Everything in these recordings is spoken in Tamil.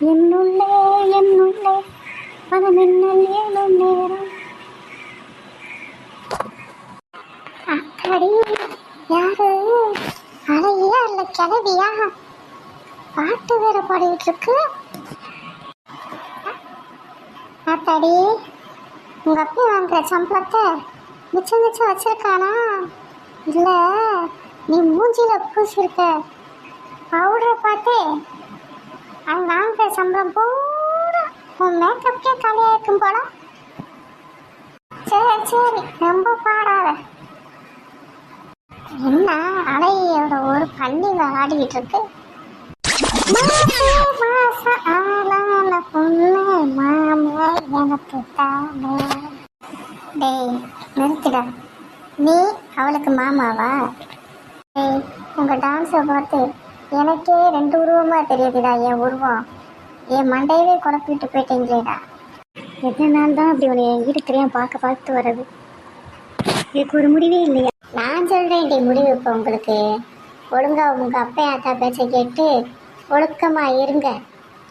என்னுள்ளே என்னுள்ளே பதமின்னல் ஏழும் நேரம். அடி யாரு? அழகியா இல்ல கிளவியா பாட்டு வேற பாடிட்டு இருக்கு அத்தாடி உங்க அப்பா வாங்குற சம்பளத்தை மிச்சம் மிச்சம் வச்சிருக்கானா? இல்ல நீ மூஞ்சில பூசிருக்க பவுடரை பார்த்து அவன் வாங்குற சம்பளம் பூரா உன் மேக்கப்கே காலியாக இருக்கும் போல. சரி சரி ரொம்ப பாடாத. என்ன அலையோட ஒரு பள்ளி ஆடிக்கிட்டு இருக்கு? ஆளான பொண்ணு டேய் நிறுத்திடா. நீ அவளுக்கு மாமாவா? டேய் உங்க டான்ஸை பார்த்து எனக்கே ரெண்டு உருவமா தெரியுதுடா என் உருவம். என் மண்டையவே குழப்பிட்டு போயிட்டீங்களேடா. எத்தனை நாள் தான் அப்படி உன்னை என் வீடு தெரியாம பார்க்க பார்த்து வர்றது? இதுக்கு ஒரு முடிவே இல்லையா? நான் சொல்றேன் டி முடிவு இப்போ உங்களுக்கு. ஒழுங்கா உங்க அப்பா அத்தா பேச்சை கேட்டு ஒழுக்கமா இருங்க.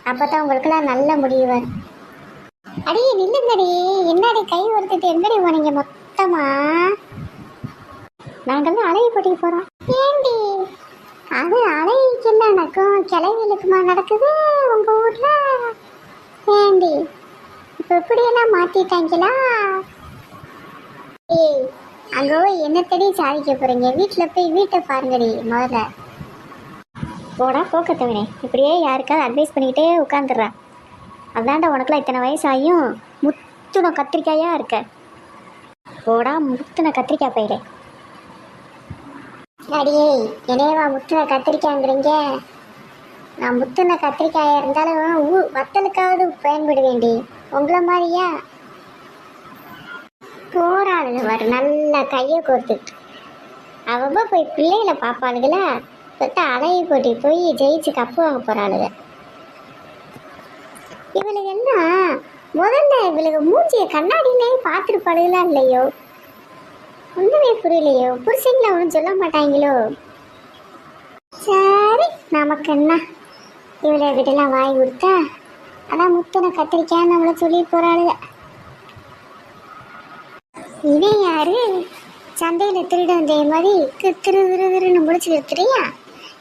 அப்பதான் உங்களுக்குலாம் நல்ல முடிவு வரும். அடி நில்லுங்கடி. என்னடி கை ஒருத்திட்டு எங்கடி போனீங்க மொத்தமா? நாங்கெல்லாம் அலைய போட்டிக்கு போறோம். அது அலைக்கு என்ன நடக்கும்? கிளவிகளுக்குமா நடக்குது? உங்கள் ஊரில்? ஏண்டி? இப்போ இப்படியெல்லாம் மாற்றிட்டாங்களா ஏய் அங்கே போய் என்னத்தடி சாதிக்க போகிறீங்க வீட்டில் போய் வீட்டை பாருங்கடி முதல்ல. போடா போக்கத்தவனே இப்படியே யாருக்காவது அட்வைஸ் பண்ணிக்கிட்டே உட்காந்துடுறேன் அதான்டா உனக்குலாம் இத்தனை வயசாகியும் முத்துன கத்திரிக்காயாக இருக்க? போடா முத்துன கத்திரிக்காய் பயிரே. அடியே என்னையவா முத்துன கத்திரிக்காய்ங்கிறீங்க நான் முத்துன கத்திரிக்காயாக இருந்தாலும் ஊ வத்தலுக்காவது பயன்படுவேண்டி. உங்களை மாதிரியா? போறாளுங்க வர நல்லா கையை கோர்த்துட்டு. அவ போய் பிள்ளைகளை பார்ப்பாளுங்களா பெத்த அலையை போட்டி போய் ஜெயிச்சு கப்பு வாங்க போகிறாளுங்க இவளுக்கு என்ன? முதல்ல இவளுக்கு மூஞ்சியை கண்ணாடியிலே பார்த்துருப்பாளுகளா இல்லையோ? ஒன்றுமே புரியலையோ. புருஷங்களை ஒன்றும் சொல்ல மாட்டாங்களோ? சரி நமக்கு என்ன? இவளை கிட்டலாம் வாங்கி கொடுத்தா? அதான் முத்தனை கத்திரிக்காய் நம்மளை சொல்லி போகிறாளுங்க இவன் யாரு? சந்தையில் திருட வந்த மாதிரி திரு திரு திருன்னு முடிச்சு நிறுத்துறியா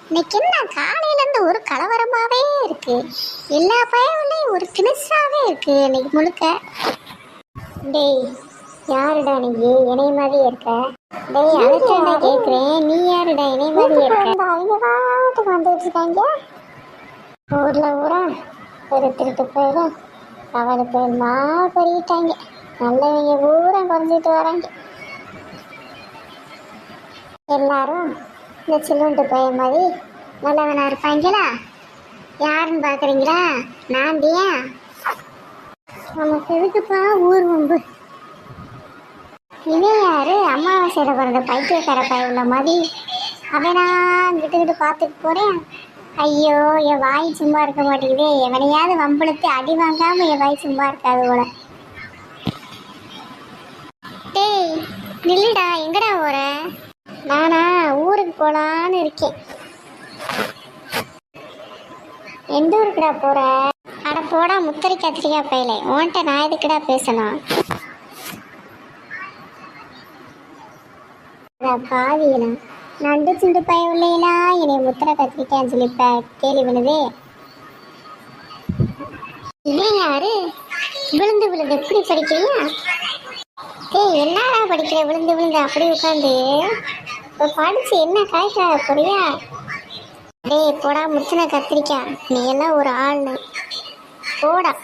இன்னைக்கு என்ன காலையிலேருந்து ஒரு கலவரமாகவே இருக்கு. எல்லா பயவுலையும் ஒரு திணிசாவே இருக்கு இன்னைக்கு முழுக்க. டேய் யாருடா நீ? இணைய மாதிரி இருக்க? டேய் அதுக்கு கேக்குறேன்? நீ யாருடா இணைய மாதிரி இருக்க? அவங்க பாட்டுக்கு வந்துட்டு இருக்காங்க ஊர்ல ஊரா ஒரு திருட்டு போயிடும். அவளுக்கு மா பெருகிட்டாங்க நல்லவங்க பூரா குறைஞ்சிட்டு வராங்க. எல்லாரும் இந்த சில்லுண்டு பையன் மாதிரி நல்லவனா இருப்பாங்களா? யாருன்னு பார்க்குறீங்களா நான் தியா நமக்கு எதுக்குப்பா ஊர் மும்பு இவன் யாரு அமாவாசையில் பிறந்த பைத்தியக்கார பையன் உள்ள மாதிரி அவனா கிட்டுக்கிட்டு பார்த்துட்டு போகிறேன் ஐயோ என் வாய் சும்மா இருக்க மாட்டேங்குதே. எவனையாவது வம்பளத்து அடி வாங்காமல் என் வாய் சும்மா இருக்காது போல. டேய் நில்லுடா எங்கடா போற? நானா ஊருக்கு போகலான்னு இருக்கேன். எந்த ஊருக்குடா போற? அட போடா முத்தரி கத்திரிக்காய் பையலே உன்கிட்ட நான் எதுக்குடா பேசணும்? பாவியனா நண்டு சிண்டு பய உள்ளேனா என்னை முத்திர கத்திரிக்கான்னு சொல்லி ப- கேலி பண்ணுதே. இவன் யாரு? விழுந்து விழுந்து எப்படி படிக்கிறியா? ஏய் என்னடா படிக்கிற? விழுந்து விழுந்து அப்படி உட்காந்து. இப்போ படிச்சு என்ன காய்ச்சா போறியா டேய் போடா முத்தின கத்திரிக்கா. நீ எல்லாம் ஒரு ஆள்னு. போடா.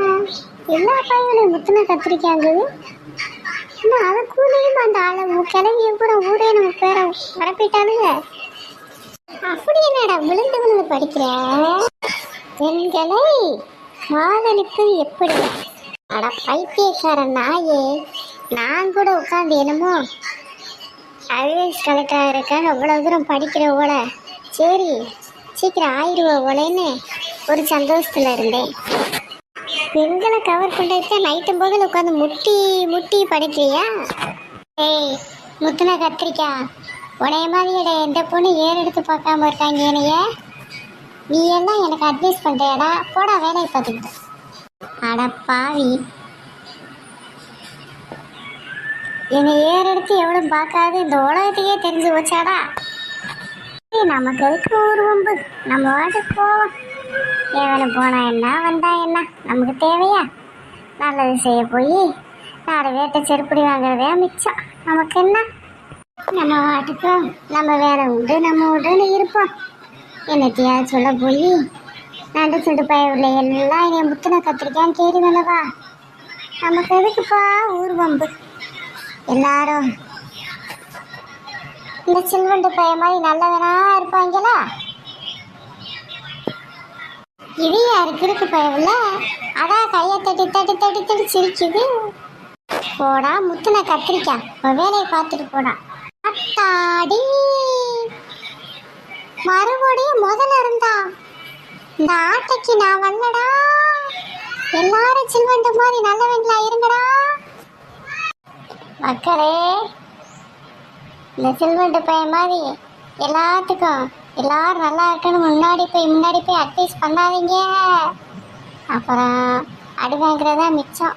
ஆ, எல்லா பையனும் முத்தின கத்திரிக்காங்குது இன்னும் அதை கூட அந்த ஆளை கிளவிய ஊரே நம்ம பேரை பரப்பிட்டானுங்க. அப்படி என்னடா விழுந்து விழுந்து படிக்கிற? பெண்களை காதலிப்பது எப்படி? அட பைத்தியக்கார நாயே. நான் கூட உட்காந்து என்னமோ ஐஏஎஸ் கலெக்டராக இருக்காங்க அவ்வளோ தூரம் படிக்கிற ஓல சரி சீக்கிரம் ஆயிடுவ ஓலைன்னு ஒரு சந்தோஷத்தில் இருந்தேன். பெண்களை கவர் பண்ணுறதுக்கு நைட்டும் போதில் உட்காந்து முட்டி முட்டி படிக்கிறியா? ஏய் முத்துன கத்திரிக்கா. உடைய மாதிரியோட எந்த பொண்ணு ஏறு எடுத்து பார்க்காம இருக்காங்க என்னைய? நீ எல்லாம் எனக்கு அட்வைஸ் பண்ணுறியடா போடா வேலையை பார்த்துக்கிட்டு. அட பாவி. என்னை ஏறெடுத்து எவ்வளோ பார்க்காது? இந்த உலகத்துக்கே தெரிஞ்சு வச்சாடா ஏய், நமக்கு எதுக்கு ஒரு வம்பு? நம்ம வாட்டுக்கு போவோம். எவனு போனா என்ன வந்தா என்ன? நமக்கு தேவையா? நல்லது செய்ய போய் நாலு வேட்டை செருப்படி வாங்குறதே மிச்சம். நமக்கு என்ன? நம்ம வாட்டுக்கு. நம்ம வேற உண்டு நம்ம உண்டுன்னு இருப்போம். என்னத்தையா சொல்ல போய்? நண்டு சுண்டு பய எல்லாம் என் முத்தின கத்திரிக்கான் கேரி மேலவா நமக்கு எதுக்குப்பா ஊர் வம்பு? எல்லாரும் இந்த சில்வண்டு பைய மாதிரி நல்லவனா இருப்பாங்களா? இது யாருக்கு இருக்கு பயவில்ல அதான் கையை தட்டி தட்டி தட்டி தட்டி சிரிக்குது. போடா முத்துன கத்திரிக்காய் இப்போ வேலையை பார்த்துட்டு போடா. அத்தாடி. மறுபடியும் முதல்ல இருந்தா இந்த ஆட்டைக்கு நான் வரலடா எல்லாரும் சில்வண்டு மாதிரி நல்லவங்களா இருங்கடா. மக்களே இந்த சில்வண்டு பையன் மாதிரி எல்லாத்துக்கும் எல்லாரும் நல்லா இருக்குன்னு முன்னாடி போய் முன்னாடி போய் அட்வைஸ் பண்ணாதீங்க. அப்புறம் அடி வாங்குறதா மிச்சம்.